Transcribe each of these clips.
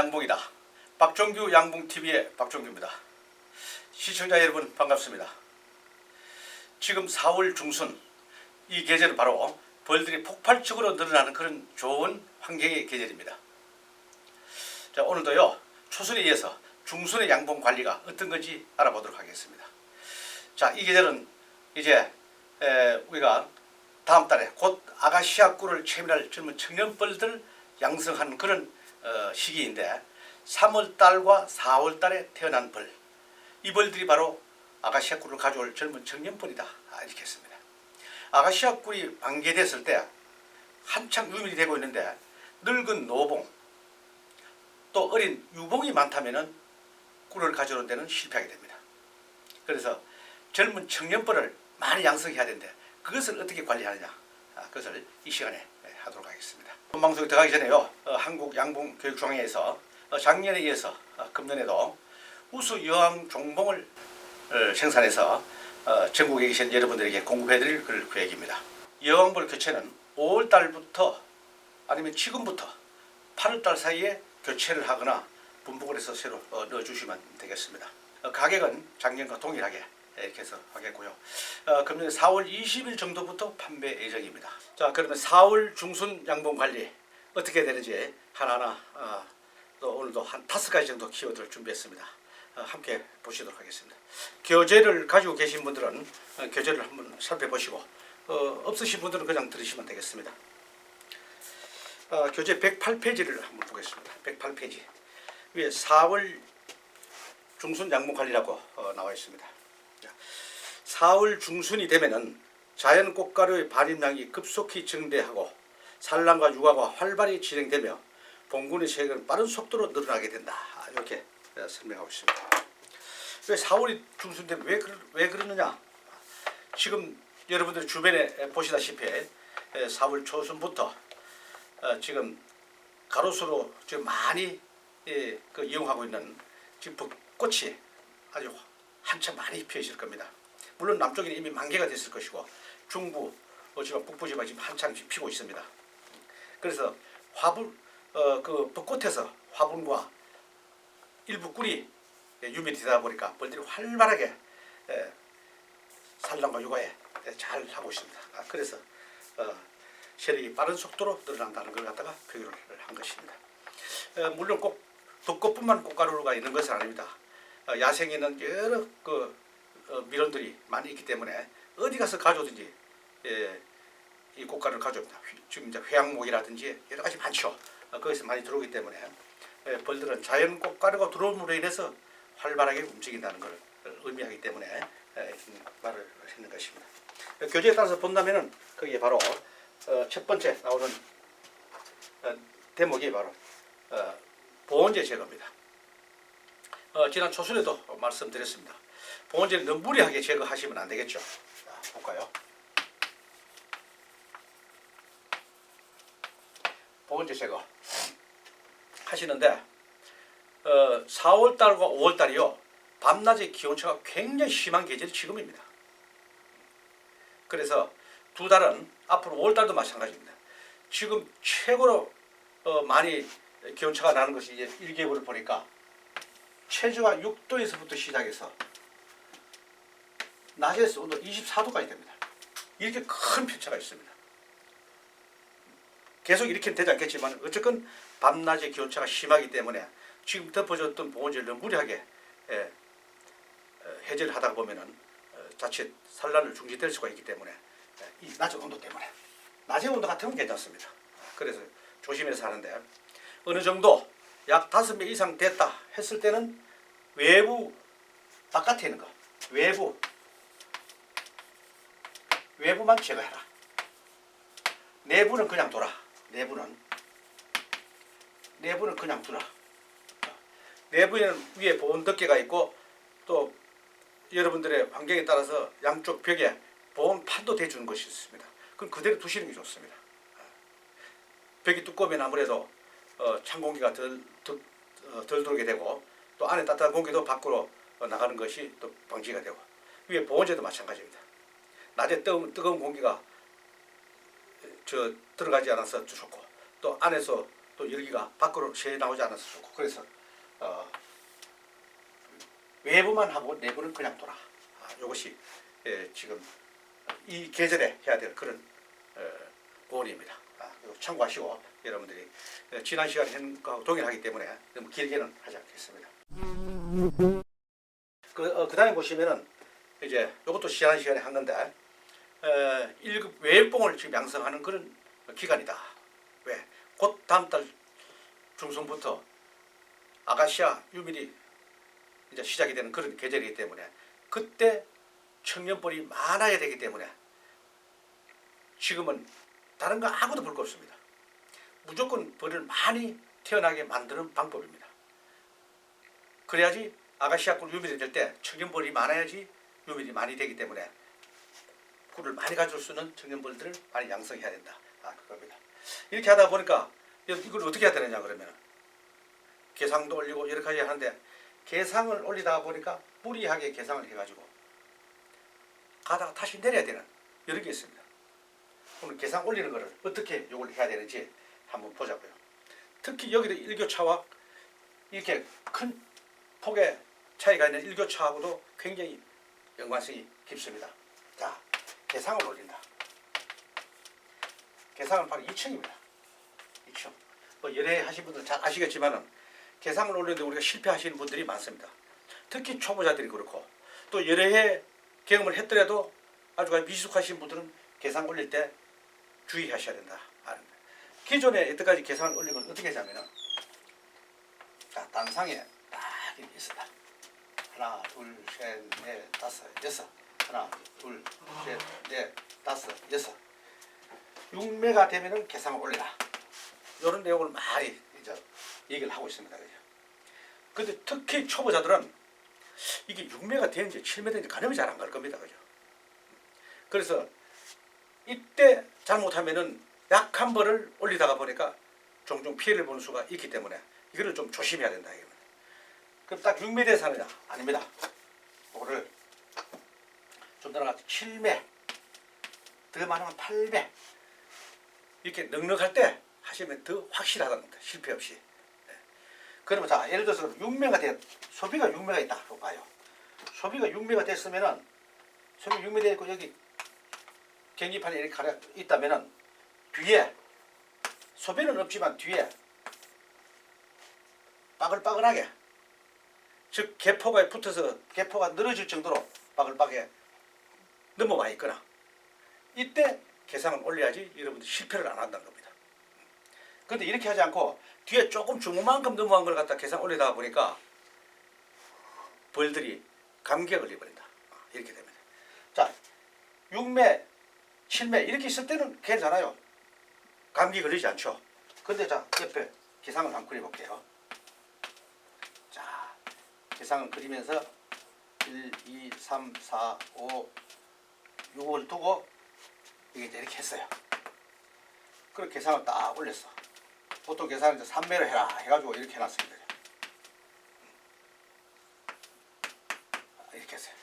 양봉이다. 박종규 양봉TV의 박종규입니다. 시청자 여러분 반갑습니다. 지금 4월 중순 이 계절은 바로 벌들이 폭발적으로 늘어나는 그런 좋은 환경의 계절입니다. 자, 오늘도요 초순에 이어서 중순의 양봉 관리가 어떤 건지 알아보도록 하겠습니다. 자, 이 계절은 이제 에, 우리가 다음 달에 곧 아가시아 꿀을 채밀할 젊은 청년벌들 양성하는 그런 어, 시기인데 3월 달과 4월 달에 태어난 벌, 이 벌들이 바로 아가시아 꿀을 가져올 젊은 청년벌이다 아, 이렇게 했습니다. 아가시아 꿀이 반개됐을 때 한창 유밀이 되고 있는데 늙은 노봉 또 어린 유봉이 많다면은 꿀을 가져오는 데는 실패하게 됩니다. 그래서 젊은 청년벌을 많이 양성해야 되는데 그것을 어떻게 관리하느냐 아, 그것을 이 시간에 네, 하도록 하겠습니다. 본 방송에 들어가기 전에요 어, 한국 양봉 교육중앙회에서 어, 작년에 이어서 어, 금년에도 우수 여왕 종봉을 어, 생산해서 어, 전국에 계신 여러분들에게 공급해드릴 그럴 계획입니다. 여왕벌 교체는 5월 달부터 아니면 지금부터 8월 달 사이에 교체를 하거나 분복을 해서 새로 어, 넣어주시면 되겠습니다. 어, 가격은 작년과 동일하게 이렇게 해서 하겠고요. 어, 금년 4월 20일 정도부터 판매 예정입니다. 자, 그러면 4월 중순 양봉 관리 어떻게 되는지 하나하나 어, 또 오늘도 한 다섯 가지 정도 키워드를 준비했습니다. 어, 함께 보시도록 하겠습니다. 교재를 가지고 계신 분들은 어, 교재를 한번 살펴보시고 어, 없으신 분들은 그냥 들으시면 되겠습니다. 어, 교재 108페이지를 한번 보겠습니다. 108페이지 위에 4월 중순 양봉 관리라고 어, 나와 있습니다. 자, 4월 중순이 되면은 자연 꽃가루의 발임량이 급속히 증대하고 산란과 육아가 활발히 진행되며 봉군의 세계는 빠른 속도로 늘어나게 된다. 이렇게 어, 설명하고 있습니다. 왜 4월이 중순 되면 왜, 그러, 왜 그러느냐? 지금 여러분들 주변에 보시다시피 4월 초순부터 어, 지금 가로수로 지금 많이 예, 그 이용하고 있는 지금 벚꽃이 아주 한참 많이 피어 있을 겁니다. 물론 남쪽에는 이미 만개가 됐을 것이고 중부 어, 지금 북부 지방 지금 지금 피고 있습니다. 그래서 화분 어, 그 벚꽃에서 화분과 일부 꿀이 예, 유밀이 되다 보니까 벌들이 활발하게 예, 산란과 육아에 예, 잘 하고 있습니다. 아, 그래서 어, 세력이 빠른 속도로 늘어난다는 걸 갖다가 표현을 한 것입니다. 어, 물론 꼭 벚꽃뿐만 꽃가루가 있는 것은 아닙니다. 어, 야생에는 여러 그 어, 밀원들이 많이 있기 때문에 어디 가서 가져오든지 예, 이 꽃가루를 가져옵니다. 휘- 지금 이제 회양목이라든지 여러 가지 많죠. 어, 거기서 많이 들어오기 때문에 예, 벌들은 자연 꽃가루가 들어옴으로 인해서 활발하게 움직인다는 걸 의미하기 때문에 예, 이 말을 했는 것입니다. 어, 교재에 따라서 본다면은 거기에 바로 어, 첫 번째 나오는 어, 대목이 바로 어, 보온제 제거입니다. 어, 지난 초순에도 말씀드렸습니다. 보온제는 너무 무리하게 제거하시면 안 되겠죠. 자, 볼까요? 보온제 제거 하시는데 어, 4월 달과 5월 달이요 밤낮의 기온차가 굉장히 심한 계절이 지금입니다. 그래서 두 달은 앞으로 5월 달도 마찬가지입니다. 지금 최고로 어, 많이 기온차가 나는 것이 이제 일개월을 보니까 최저가 6도에서부터 시작해서 낮에서 온도 24도까지 됩니다. 이렇게 큰 편차가 있습니다. 계속 이렇게 되지 않겠지만 어쨌건 밤낮의 기온차가 심하기 때문에 지금 덮어졌던 보온제를 무리하게 예, 어, 해제를 하다 보면은 어, 자칫 산란을 중지될 수가 있기 때문에 예, 이 낮은 온도 때문에 낮의 온도 같으면 괜찮습니다. 그래서 조심해서 하는데 어느 정도 약 다섯 배 이상 됐다 했을 때는 외부 바깥에 있는 거 외부 외부만 제거해라. 내부는 그냥 둬라. 내부는 내부는 그냥 두라. 내부에는 위에 보온 덮개가 있고 또 여러분들의 환경에 따라서 양쪽 벽에 보온 판도 대주는 것이 있습니다. 그럼 그대로 두시는 게 좋습니다. 벽이 두꺼우면 아무래도 어, 찬 공기가 덜, 덜, 어, 덜 들어오게 되고 또 안에 따뜻한 공기도 밖으로 어, 나가는 것이 또 방지가 되고 위에 보온재도 마찬가지입니다. 낮에 뜨거운, 뜨거운 공기가 저 들어가지 않아서 좋고 또 안에서 또 열기가 밖으로 새 나오지 않아서 좋고 그래서 어, 외부만 하고 내부는 그냥 돌아. 아, 이것이 예, 지금 이 계절에 해야 될 그런 어, 고언입니다. 아, 참고하시고 여러분들이 어, 지난 시간에 한 거하고 동일하기 때문에 너무 길게는 하지 않겠습니다. 그, 어, 그 다음에 보시면은 이제 이것도 지난 시간에 한 건데 어, 1급 외봉을 지금 양성하는 그런 기간이다. 왜? 곧 다음 달 중순부터 아가시아 유밀이 이제 시작이 되는 그런 계절이기 때문에 그때 청년벌이 많아야 되기 때문에 지금은 다른 거 아무도 볼 거 없습니다. 무조건 벌을 많이 태어나게 만드는 방법입니다. 그래야지 아가시아꿀 유밀이 될 때 청년벌이 많아야지 유밀이 많이 되기 때문에 꿀을 많이 가져올 수 있는 청년벌들을 많이 양성해야 된다. 아, 그겁니다. 이렇게 하다 보니까 이걸 어떻게 해야 되느냐 그러면 개상도 올리고 여러 가지 하는데 개상을 올리다 보니까 무리하게 개상을 해가지고 가다가 다시 내려야 되는 여러 개 있습니다. 오늘 개상 올리는 거를 어떻게 요걸 해야 되는지 한번 보자고요. 특히 여기도 일교차와 이렇게 큰 폭의 차이가 있는 일교차하고도 굉장히 연관성이 깊습니다. 자, 개상을 올린다. 개상은 바로 2층입니다. 2층. 뭐 열애 하신 분들 잘 아시겠지만은 개상을 올리는데 우리가 실패하시는 분들이 많습니다. 특히 초보자들이 그렇고 또해 경험을 했더라도 아주 미숙하신 분들은 개상 올릴 때 주의하셔야 된다. 기존에 여태까지 개상을 올리면 어떻게 하냐면은 자, 단상에 딱 있습니다. 하나, 둘, 셋, 넷, 다섯, 여섯. 하나, 둘, 셋, 넷, 다섯, 여섯. 6매가 되면은 개상을 올리라. 이런 내용을 많이 이제 얘기를 하고 있습니다. 그죠? 근데 특히 초보자들은 이게 6매가 되는지 7매 되는지 가늠이 잘 안 갈 겁니다. 그죠? 그래서 이때 잘못하면은 약 한 벌을 올리다가 보니까 종종 피해를 보는 수가 있기 때문에 이거를 좀 조심해야 된다. 그럼 딱 6매 돼서 하느냐? 아닙니다. 이거를 좀더 나가서 7매, 더 많으면 8매 이렇게 넉넉할 때 하시면 더 확실하다는 겁니다. 실패 없이. 예. 그러면 자 예를 들어서 6매가 돼 소비가 6매가 있다. 봐요. 소비가 6매가 됐으면은 소비 6매 되고 여기 경기판에 이렇게 가려 있다면은 뒤에 소비는 없지만 뒤에 빠글빠글하게 즉 개포가 붙어서 개포가 늘어질 정도로 빠글빠글하게 넘어와 있거나 이때 개상을 올려야지 여러분들 실패를 안 한다는 겁니다. 그런데 이렇게 하지 않고 뒤에 조금 주문만큼 넘어간 걸 갖다 계산 올리다 보니까 벌들이 감기가 걸려버린다. 이렇게 됩니다. 자, 6매, 7매 이렇게 있을 때는 괜찮아요. 감기 걸리지 않죠. 근데 자, 옆에 계상을 한번 그려볼게요. 자, 계상을 그리면서 1, 2, 3, 4, 5, 6을 두고 이게 이제 이렇게 했어요. 그리고 계산을 딱 올렸어. 보통 계산을 이제 3매로 해라 해가지고 이렇게 해놨습니다. 아, 이렇게 했어요.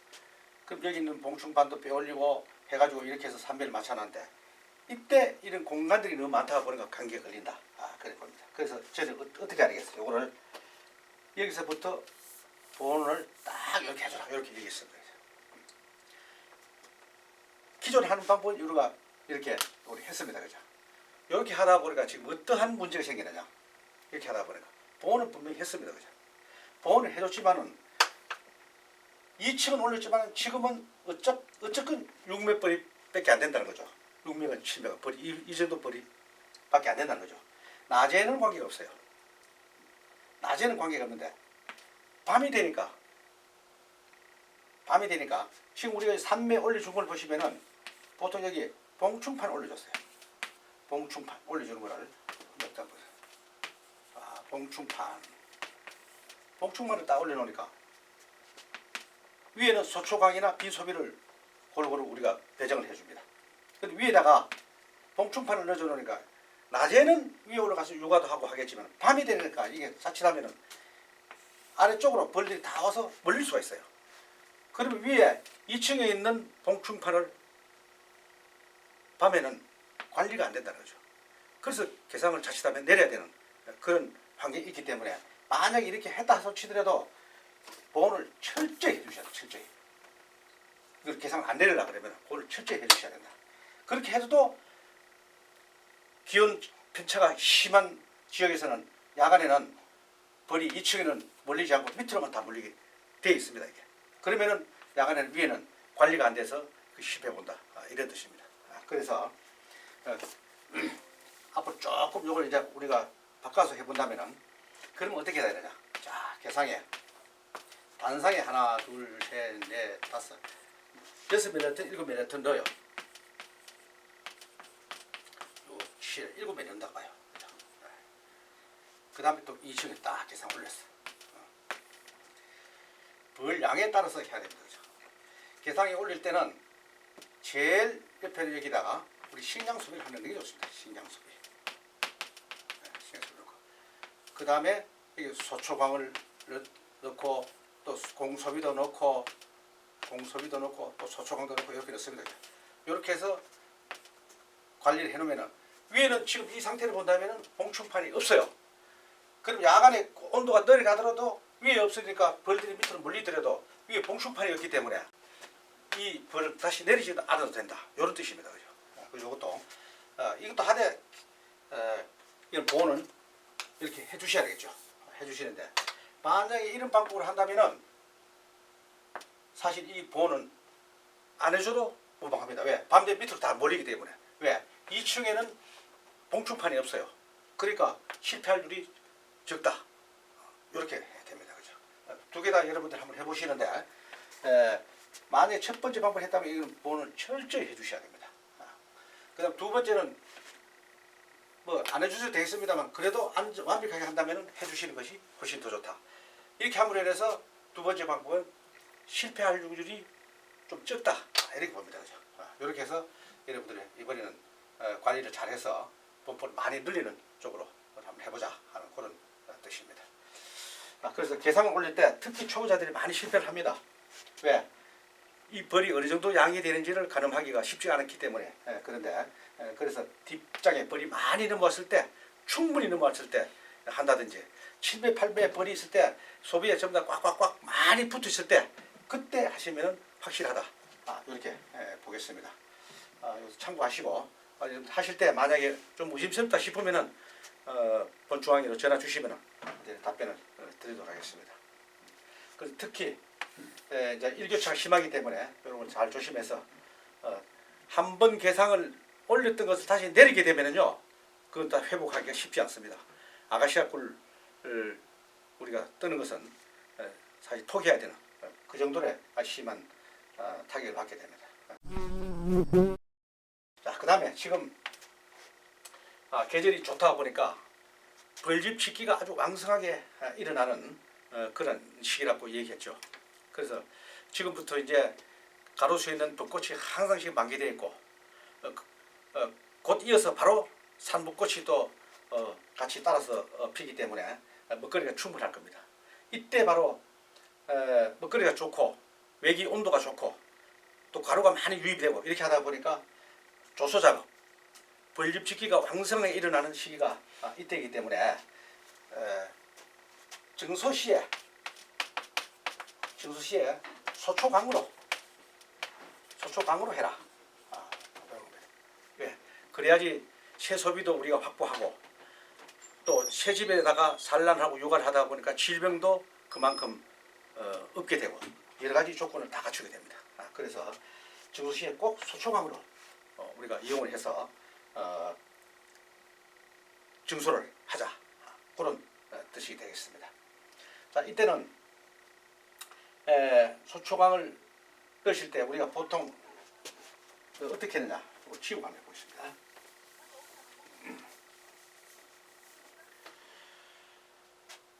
그럼 여기 있는 봉충반도 빼올리고 해가지고 이렇게 해서 3매를 맞춰놨는데 이때 이런 공간들이 너무 많다 보니까 감기가 걸린다. 아, 그래 봅니다. 그래서 저는 어, 어떻게 하겠어요? 요거를 여기서부터 본을 딱 이렇게 해줘라. 이렇게 얘기했습니다. 기존에 하는 방법은 우리가 이렇게 우리 했습니다. 그죠? 이렇게 하다 보니까 지금 어떠한 문제가 생기느냐. 이렇게 하다 보니까. 보호는 분명히 했습니다. 그죠? 보호는 해줬지만은 2층은 올렸지만 지금은 어쩌, 어쨌건 6매 벌이 밖에 안 된다는 거죠. 6매가 7매가 벌이 이, 이 정도 벌이 밖에 안 된다는 거죠. 낮에는 관계가 없어요. 낮에는 관계가 없는데 밤이 되니까 밤이 되니까 지금 우리가 3매 올려준 걸 보시면은 보통 여기 봉충판 올려줬어요. 봉충판 올려주는 거를 몇다 보세요. 아, 봉충판. 봉충판을 딱 올려놓으니까 위에는 소초광이나 비소비를 골고루 우리가 배정을 해줍니다. 근데 위에다가 봉충판을 넣어줘 놓으니까 낮에는 위에 올라가서 육아도 하고 하겠지만 밤이 되니까 이게 자칫하면은 아래쪽으로 벌들이 다 와서 몰릴 수가 있어요. 그러면 위에 2층에 있는 봉충판을 밤에는 관리가 안 된다는 거죠. 그래서 개상을 자칫하면 내려야 되는 그런 환경이 있기 때문에 만약에 이렇게 했다 소치더라도 보온을 철저히 해주셔야 돼요. 철저히. 이걸 계산 안 내리려 그러면 보온을 철저히 해주셔야 된다. 그렇게 해도 기온 편차가 심한 지역에서는 야간에는 벌이 2층에는 몰리지 않고 밑으로만 다 몰리게 돼 있습니다. 이게. 그러면은 야간에는 위에는 관리가 안 돼서 그 실패 본다. 아, 이런 뜻입니다. 아, 그래서 어, 앞으로 조금 요걸 이제 우리가 바꿔서 해본다면은 그러면 어떻게 해야 되냐? 자, 계상에 단상에 하나, 둘, 셋, 넷, 다섯, 여섯 멜레톤, 일곱 멜레톤 넣어요. 요 칠, 일곱 멜레 넣는다 봐요. 그 다음에 또 2층에 딱 계산 올렸어. 어. 벌 양에 따라서 해야 됩니다. 계상에 올릴 때는 제일 옆에 여기다가 우리 식량 소비를 하는 게 좋습니다. 식량 소비. 네, 소비 넣고. 그 다음에 넣- 넣고 또 공소비도 넣고 공소비도 넣고 또 소초광도 넣고 이렇게 넣습니다. 이렇게 해서 관리를 해놓으면은 위에는 지금 이 상태를 본다면은 봉충판이 없어요. 그럼 야간에 온도가 내려가더라도 위에 없으니까 벌들이 밑으로 물리더라도 위에 봉충판이 없기 때문에 이 벌을 다시 내리지 않아도 된다. 이런 뜻입니다. 그죠? 그리고 이것도 어, 이것도 하되 어, 이런 보호는 이렇게 해주셔야 되겠죠. 해주시는데 만약에 이런 방법을 한다면은 사실 이 보호는 안 해줘도 무방합니다. 왜? 밤새 밑으로 다 몰리기 때문에. 왜? 2층에는 봉충판이 없어요. 그러니까 실패할률이 적다. 이렇게 됩니다. 그죠? 두 개 다 여러분들 한번 해보시는데 에, 만약에 첫 번째 방법을 했다면 이건 보호는 철저히 해주셔야 됩니다. 아. 그 다음 두 번째는 뭐 안 해주셔도 되겠습니다만 그래도 안, 완벽하게 한다면 해주시는 것이 훨씬 더 좋다. 이렇게 함으로 인해서 두 번째 방법은 실패할 확률이 좀 적다. 아, 이렇게 봅니다. 그죠? 아, 이렇게 해서 여러분들이 이번에는 어, 관리를 잘해서 본포를 많이 늘리는 쪽으로 한번 해보자 하는 그런 어, 뜻입니다. 아, 그래서 계상을 올릴 때 특히 초보자들이 많이 실패를 합니다. 왜? 이 벌이 어느 정도 양이 되는지를 가늠하기가 쉽지 않기 때문에 예, 그런데 예, 그래서 뒷장에 벌이 많이 넘어왔을 때 충분히 넘어왔을 때 한다든지 7배 8배 벌이 있을 때 소비에 전부 다 꽉꽉꽉 많이 붙어 있을 때 그때 하시면 확실하다. 아, 이렇게 예, 보겠습니다. 아, 참고하시고 아, 하실 때 만약에 좀 의심스럽다 싶으면은 어, 본중앙으로 전화 주시면 은 답변을 어, 드리도록 하겠습니다. 그래서 특히 예, 이제 일교차가 심하기 때문에 여러분 잘 조심해서 어, 한 번 계상을 올렸던 것을 다시 내리게 되면은요 그건 다 회복하기가 쉽지 않습니다. 아가시아 꿀을 우리가 뜨는 것은 예, 사실 토기해야 되는 어, 그 정도의 심한 어, 타격을 받게 됩니다. 자, 그 다음에 지금 아, 계절이 좋다 보니까 벌집 짓기가 아주 왕성하게 아, 일어나는 어, 그런 시기라고 얘기했죠. 그래서 지금부터 이제 가로수에 있는 벚꽃이 항상씩 만개되어 있고 어, 그- 어, 곧 이어서 바로 산벚꽃이 또 어, 같이 따라서 어, 피기 때문에 어, 먹거리가 충분할 겁니다. 이때 바로 에, 먹거리가 좋고 외기 온도가 좋고 또 가루가 많이 유입되고 이렇게 하다 보니까 조소 작업, 벌집 짓기가 왕성하게 일어나는 시기가 아, 이때이기 때문에 에, 증소시에 증수시에 소초강으로 소초강으로 해라. 아. 왜? 그래야지 세소비도 우리가 확보하고 또 새집에다가 산란하고 육아를 하다 보니까 질병도 그만큼 어, 없게 되고 여러 가지 조건을 다 갖추게 됩니다. 아, 그래서 증수시에 꼭 소초강으로 어, 우리가 이용을 해서 어, 증소를 하자 아, 그런 어, 뜻이 되겠습니다. 자 이때는 에, 소초광을 넣으실 때 우리가 보통 그 어떻게 했느냐 지우고 한번 해보겠습니다.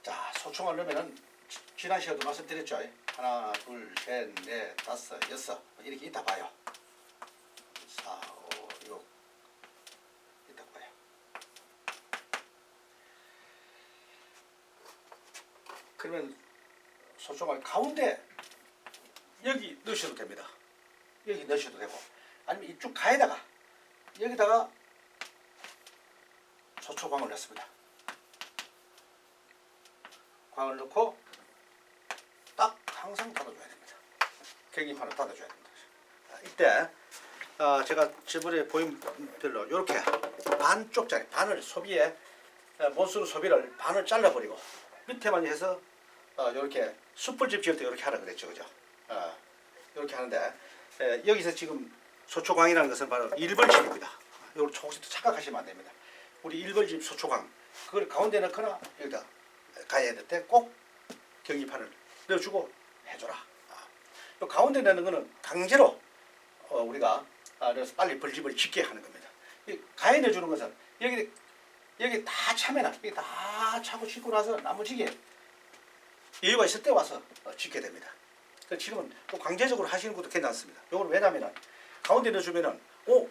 자 소초광을 넣으면은 지- 지난 시간도 말씀드렸죠. 하나 둘셋넷 다섯 여섯 이렇게 있다 봐요. 4, 5, 6 있다 봐요. 그러면 소총알 가운데 여기 넣으셔도 됩니다. 여기 넣으셔도 되고 아니면 이쪽 가에다가 여기다가 소초광을 넣습니다. 광을 넣고 딱 항상 닫아줘야 됩니다. 경기판을 닫아줘야 됩니다. 아, 이때 어, 제가 저번에 보인 별로 이렇게 반쪽짜리 반을 소비에 어, 못쓰는 소비를 반을 잘라버리고 밑에만 해서 어, 이렇게 숯불집 지을 때 이렇게 하라 그랬죠, 그죠? 어, 이렇게 하는데 에, 여기서 지금 소초광이라는 것은 바로 일벌집입니다. 이걸 조금씩 착각하시면 안 됩니다. 우리 일벌집 소초광 그걸 가운데 넣거나 여기다 가야 될 때 꼭 경기판을 넣어주고 해줘라. 아, 요 가운데 넣는 거는 강제로 어, 우리가 아, 그래서 빨리 벌집을 짓게 하는 겁니다. 이 가에 넣어주는 것은 여기 여기 다 차면은 여기 다 차고 짓고 나서 나머지게 여유가 있을 때 와서 어, 짓게 됩니다. 그 지금은 또 강제적으로 하시는 것도 괜찮습니다. 이건 왜냐면은 가운데 넣어주면은 오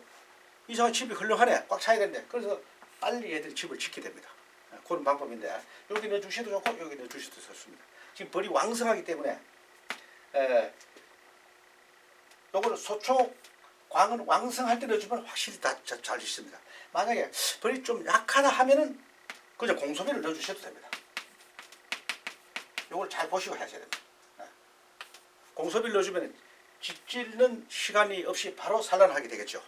이상한 집이 헐렁하네 꽉 차야 되는데 그래서 빨리 애들이 집을 짓게 됩니다. 아, 그런 방법인데 여기 넣어주셔도 좋고 여기 넣어주셔도 좋습니다. 지금 벌이 왕성하기 때문에 에, 요거는 소초 광은 왕성할 때 넣어주면 확실히 다 잘 짓습니다. 만약에 벌이 좀 약하다 하면은 그냥 공소비를 넣어주셔도 됩니다. 요걸 잘 보시고 하셔야 됩니다. 예. 공소비를 넣어주면 짓는 시간이 없이 바로 산란하게 되겠죠.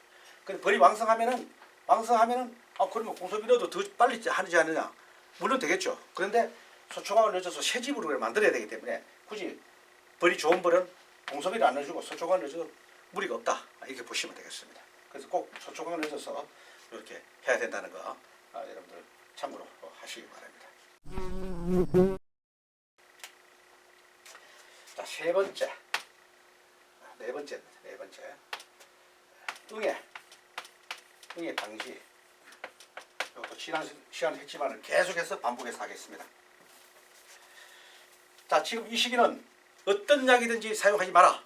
근데 벌이 왕성하면은 왕성하면은 아 그러면 공소비 넣어도 더 빨리 하지 않느냐? 물론 되겠죠. 그런데 소초광을 넣어줘서 새 집으로 만들어야 되기 때문에 굳이 벌이 좋은 벌은 공소비를 안 넣어주고 소초광을 넣어줘도 무리가 없다 이렇게 보시면 되겠습니다. 그래서 꼭 소초광을 넣어줘서 이렇게 해야 된다는 거 아, 여러분들 참고로 하시기 바랍니다. 자, 세 번째. 아, 네 번째입니다. 네 번째. 응애. 응애 방지. 이것도 지난 시- 시간에 했지만 계속해서 반복해서 하겠습니다. 자, 지금 이 시기는 어떤 약이든지 사용하지 마라.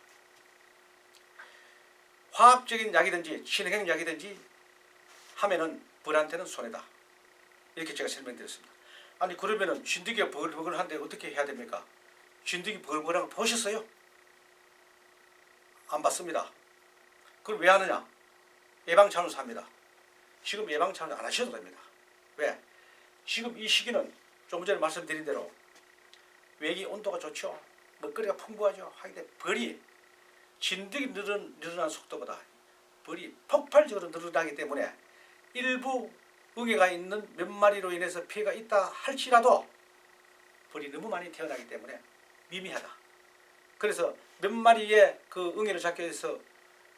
화학적인 약이든지 신경 약이든지 하면은 벌한테는 손해다. 이렇게 제가 설명드렸습니다. 아니 그러면은 진드기가 버글버글한데 어떻게 해야 됩니까? 진드기 거 보셨어요? 안 봤습니다. 그걸 왜 하느냐? 예방 차원에서 합니다. 지금 예방 차원 안 하셔도 됩니다. 왜? 지금 이 시기는 조금 전에 말씀드린 대로 외기 온도가 좋죠. 먹거리가 풍부하죠. 하기 때문에 벌이 진드기 늘은, 늘어난 속도보다 벌이 폭발적으로 늘어나기 때문에 일부 응애가 있는 몇 마리로 인해서 피해가 있다 할지라도 벌이 너무 많이 태어나기 때문에 미미하다. 그래서 몇 마리의 그 응애를 잡기 위해서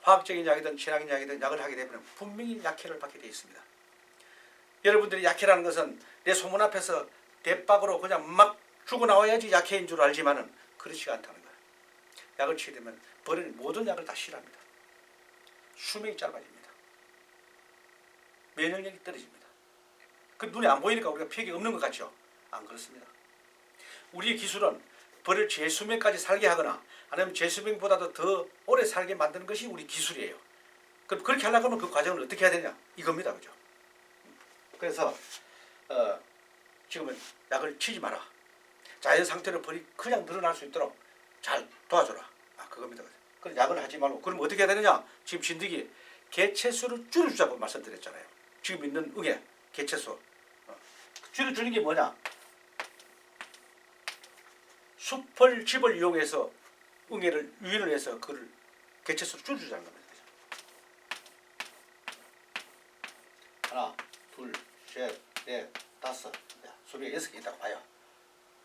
화학적인 약이든 친화적인 약이든 약을 하게 되면 분명히 약해를 받게 되어 있습니다. 여러분들이 약해라는 것은 내 소문 앞에서 대박으로 그냥 막 죽어 나와야지 약해인 줄 알지만은 그렇지가 않다는 거예요. 약을 치게 되면 벌은 모든 약을 다 싫어합니다. 수명이 짧아집니다. 면역력이 떨어집니다. 그 눈에 안 보이니까 우리가 피해가 없는 것 같죠? 안 그렇습니다. 우리의 기술은 벌을 재수명까지 살게 하거나 아니면 재수명보다도 더 오래 살게 만드는 것이 우리 기술이에요. 그럼 그렇게 하려고 하면 그 과정을 어떻게 해야 되냐? 이겁니다. 그죠? 그래서 어, 지금은 약을 치지 마라. 자연 상태로 벌이 그냥 늘어날 수 있도록 잘 도와줘라. 아, 그겁니다. 그럼 약을 하지 말고 그럼 어떻게 해야 되느냐? 지금 진드기 개체수를 줄여주자고 말씀드렸잖아요. 지금 있는 응애 개체수 어. 줄여주는 게 뭐냐? 숲을 집을 이용해서 응애를 유인을 해서 그를 개체수를 줄여주자는 겁니다. 하나, 둘, 셋, 넷, 다섯, 네, 수비가 여섯 개 있다고 봐요.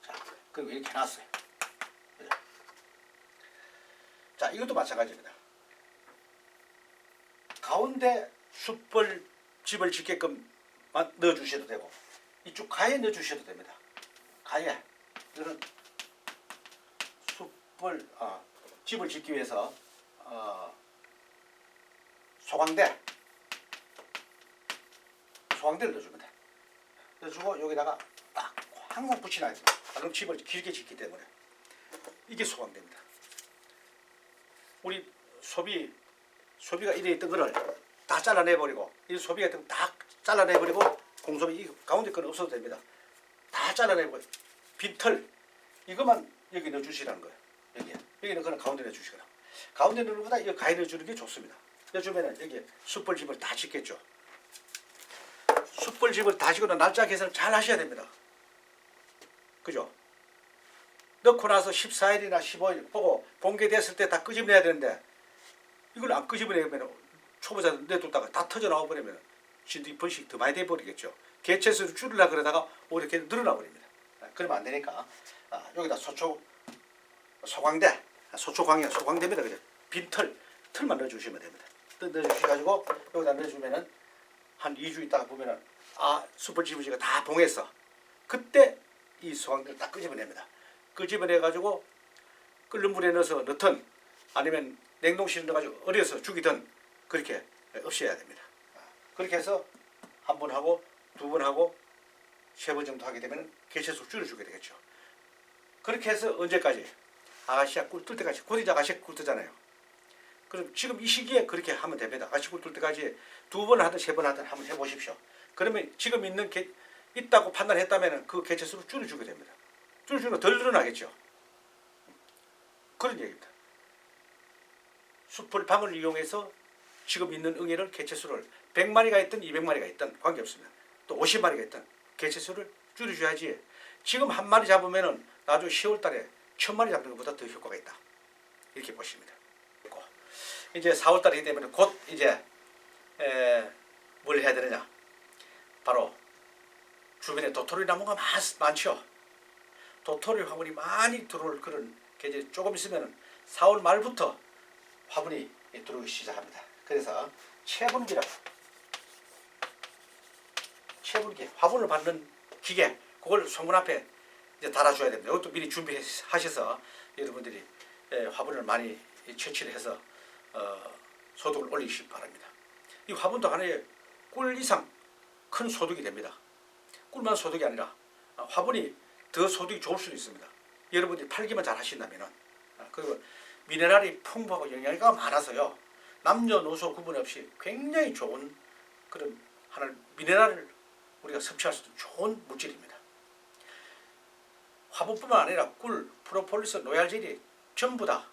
자, 그리고 이렇게 해놨어요. 그죠? 자, 이것도 마찬가지입니다. 가운데 숯불 집을 짓게끔 마- 넣어주셔도 되고 이쪽 가에 넣어주셔도 됩니다. 가에 이런 숯불 어, 집을 짓기 위해서 어, 소광대 소광대를 넣어줍니다. 넣어주고 여기다가 딱 항상 붙여놔야 돼요. 그럼 집을 길게 짓기 때문에 이게 소광대입니다. 우리 소비 소비가 이래 있던 거를 다 잘라내버리고 이 소비가 있던 거다 잘라내버리고 공소비 이 가운데 건 없어도 됩니다. 다 잘라내버리고 빈털 이것만 여기 넣어주시라는 거예요. 여기 여기는 그냥 가운데 넣어주시거나 가운데 넣는 것보다 이거 가에 넣어주는 게 좋습니다. 넣어주면은 여기 숯불집을 다 짓겠죠. 숯불집을 다 짓거나 날짜 계산을 잘 하셔야 됩니다. 그죠? 넣고 나서 14일이나 15일 보고 공개됐을 때 다 끄집내야 되는데 이걸 안 끄집어내면 초보자들 내뒀다가 다 터져 나와 버리면 진도 번식 더 많이 돼 버리겠죠. 개체수를 줄이려 그러다가 오히려 이렇게 늘어나 버립니다. 아, 그러면 안 되니까 아, 여기다 소초 소광대 아, 소초광이야 소광대입니다. 그죠? 빈털 틀만 넣어주시면 됩니다. 넣- 넣어주셔가지고 여기다 넣어주면은 한 2주 있다가 보면은 아 슈퍼지부지가 다 봉했어. 그때 이 소광대를 딱 끄집어냅니다. 끄집어내 가지고 끓는 물에 넣어서 넣든 아니면 냉동실에 넣어가지고 얼려서 죽이든 그렇게 없애야 됩니다. 아, 그렇게 해서 한 번 하고 두 번 하고 세 번 정도 하게 되면 개체수 줄여주게 되겠죠. 그렇게 해서 언제까지 아가씨가 꿀뜰 때까지 곧 이제 아가씨가 꿀 뜨잖아요. 그럼 지금 이 시기에 그렇게 하면 됩니다. 아가씨 꿀뜰 때까지 두 번 하든 세 번 하든 한번 해보십시오. 그러면 지금 있는 개 있다고 판단했다면 그 개체 수를 줄여주게 됩니다. 줄여주면 덜 늘어나겠죠. 그런 얘기입니다. 숲을 방을 이용해서 지금 있는 응애를 개체 수를 100마리가 있든 200마리가 있든 관계없습니다. 또 50마리가 있든 개체 수를 줄여줘야지 지금 한 마리 잡으면은 나중에 10월 달에 천 마리 잡는 것보다 더 효과가 있다. 이렇게 보십니다. 이제 4월 달이 되면 곧 이제 에, 뭘 해야 되느냐? 바로 주변에 도토리 나무가 많, 많죠. 도토리 화분이 많이 들어올 그런 계절 조금 있으면 4월 말부터 화분이 들어오기 시작합니다. 그래서 채분기라고 채분기 화분을 받는 기계 그걸 소문 앞에 이제 달아줘야 됩니다. 이것도 미리 준비하셔서 여러분들이 예, 화분을 많이 채취를 해서 어, 소득을 올리시기 바랍니다. 이 화분도 하나의 꿀 이상 큰 소득이 됩니다. 꿀만 소득이 아니라 아, 화분이 더 소득이 좋을 수도 있습니다. 여러분들이 팔기만 잘 하신다면은 아, 그리고 미네랄이 풍부하고 영양가 많아서요 남녀노소 구분 없이 굉장히 좋은 그런 하나의 미네랄을 우리가 섭취할 수 있는 좋은 물질입니다. 화분뿐만 아니라 꿀, 프로폴리스, 노얄젤이 전부 다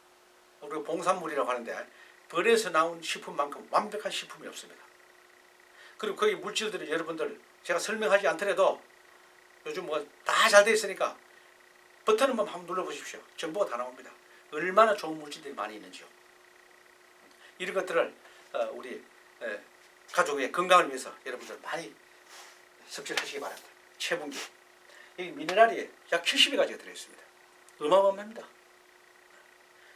우리가 봉산물이라고 하는데 벌에서 나온 식품만큼 완벽한 식품이 없습니다. 그리고 거기 물질들이 여러분들 제가 설명하지 않더라도 요즘 뭐 다 잘 돼 있으니까 버튼만 한번 눌러보십시오. 정보가 다 나옵니다. 얼마나 좋은 물질들이 많이 있는지요. 이런 것들을 어, 우리 에, 가족의 건강을 위해서 여러분들 많이 섭취를 하시기 바랍니다. 채분기. 이 미네랄이 약 70여 가지가 들어있습니다. 어마어마합니다.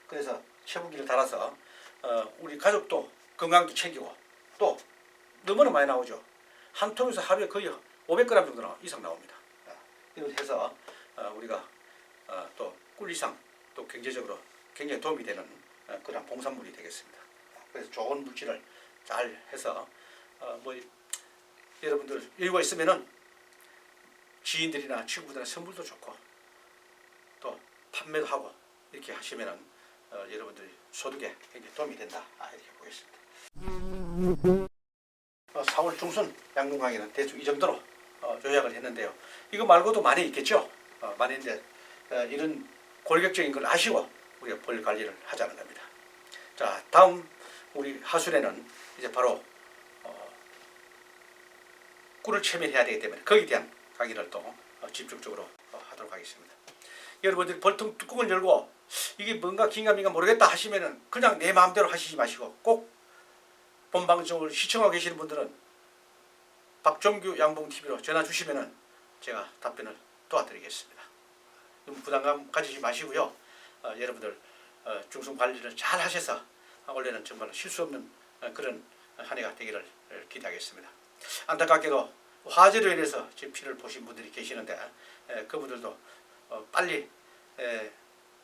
그래서 채분기를 달아서 어, 우리 가족도 건강도 챙기고 또 너무나 많이 나오죠. 한 통에서 하루에 거의 500g 정도 나- 이상 나옵니다. 아, 이걸 해서 어, 우리가 어, 또꿀 이상 또 경제적으로 굉장히 도움이 되는 어, 그런 봉산물이 되겠습니다. 그래서 좋은 물질을 잘 해서 어, 뭐 여러분들 여유가 있으면은 지인들이나 친구들한테 선물도 좋고 또 판매도 하고 이렇게 하시면은 어, 여러분들 소득에 굉장히 도움이 된다 아, 이렇게 보겠습니다. 어, 4월 중순 양궁 강의는 대충 이 정도로 어, 요약을 했는데요. 이거 말고도 많이 있겠죠. 어, 많이 있는데 어, 이런 골격적인 걸 아시고 우리가 벌 관리를 하자는 겁니다. 자 다음 우리 하순에는 이제 바로 어, 꿀을 체면해야 되기 때문에 거기에 대한 강의를 또 어, 집중적으로 어, 하도록 하겠습니다. 여러분들이 벌통 뚜껑을 열고 이게 뭔가 긴가민가 모르겠다 하시면은 그냥 내 마음대로 하시지 마시고 꼭 본 방송을 시청하고 계시는 분들은 박종규 양봉 TV로 전화 주시면은 제가 답변을 도와드리겠습니다. 부담감 가지지 마시고요. 어, 여러분들 어, 중성 관리를 잘 하셔서 올해는 정말 실수 없는 어, 그런 한 해가 되기를 어, 기대하겠습니다. 안타깝게도 화재로 인해서 제 피를 보신 분들이 계시는데 에, 그분들도 어, 빨리 에,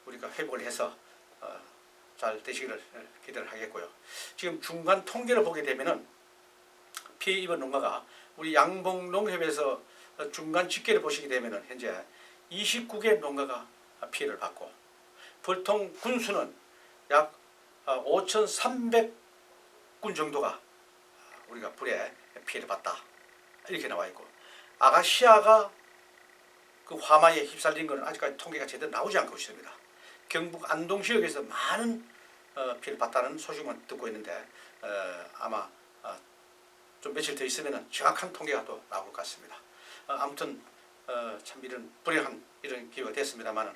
우리가 회복을 해서 어, 잘 되시기를 에, 기대를 하겠고요. 지금 중간 통계를 보게 되면은 피해 입은 농가가 우리 양봉농협에서 어, 중간 집계를 보시게 되면은 현재 29개 농가가 피해를 받고 벌통 군수는 약 5,300군 정도가 우리가 불에 피해를 봤다 이렇게 나와 있고 아가시아가 그 화마에 휩쓸린 것은 아직까지 통계가 제대로 나오지 않고 있습니다. 경북 안동 지역에서 많은 어, 피해를 봤다는 소식만 듣고 있는데 어, 아마 어, 좀 며칠 더 있으면 정확한 통계가 또 나올 것 같습니다. 어, 아무튼 어, 참 이런 불행한 이런 기회가 됐습니다만은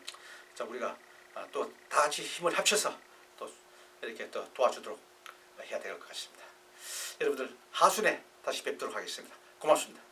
자 우리가 아, 또다 같이 힘을 합쳐서 또 이렇게 또 도와주도록 해야 될 것 같습니다. 여러분들 하순에 다시 뵙도록 하겠습니다. 고맙습니다.